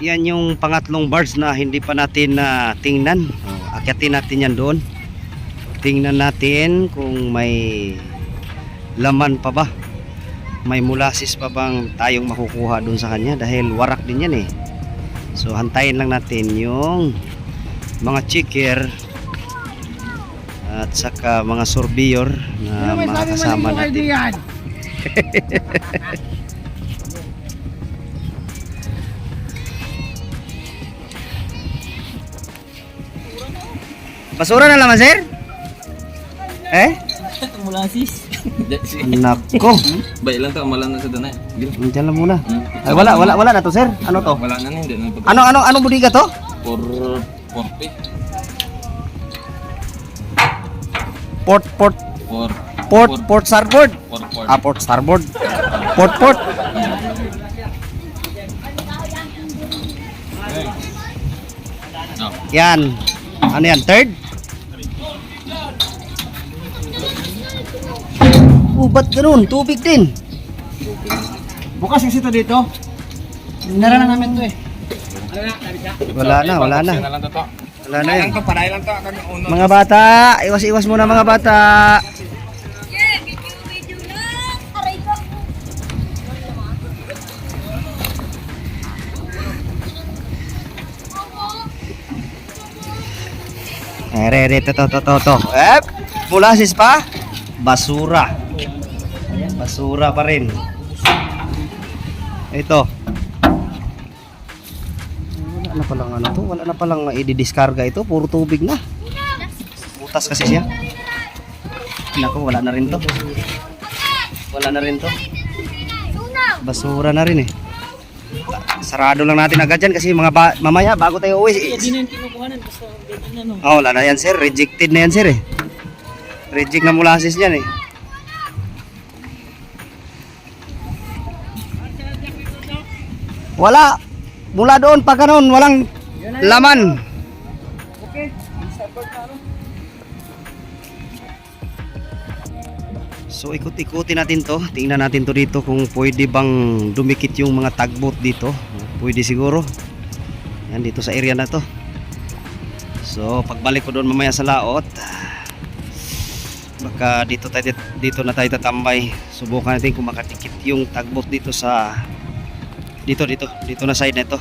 yan yung pangatlong bars na hindi pa natin na tingnan. Oh, akyatin natin yan doon. Tingnan natin kung may laman pa ba. May molasses pa bang tayong makukuha doon sa kanya dahil warak din yan eh. So hantayin lang natin yung mga chicker at saka mga sorbiyor na mga kasama natin. Basura na naman sir? Eh? Mulasis. Nako. Bay lang ta malan na sa danay. Gil. Diyan lang muna. Ay wala wala wala na to sir. Ano to? Wala na ni hindi na Ano ano ano budiga to? for pay. Port port For port port starboard. for for. Ah port starboard. Port port. No. Yan. Ano yan? Third? Oh, ba't ganun? Tubig din. Bukas kasi ito dito. Nara na namin to eh. Wala na, wala na. Yan na lang to. Wala na yan. Kami uno. Mga bata, iwas-iwas muna mga bata. Eh, re, re, to, to, to, to. Eh, mulasis pa. Basura. Basura pa rin. Ito. Wala na palang ano to. Wala na palang i-discarga ito. Puro tubig na. Butas kasi siya. Naku, wala na rin to. Wala na rin to. Basura na rin eh. Sarado lang natin agad yan kasi mga ba- mamaya bago tayo uwi. Oh, wala na yan sir. Rejected na yan sir eh. Reject na molasses yan eh. Wala. Mula doon pa kanon, walang laman. Okay. So ikot-ikutin natin to. Tingnan natin to dito kung pwede bang dumikit yung mga tagboat dito. Pwede siguro. Yan dito sa area na to. So pagbalik ko doon mamaya sa laot, baka dito tayo dito na tayo tatambay. Subukan natin kung makadikit yung tagboat dito sa dito dito dito na side na ito.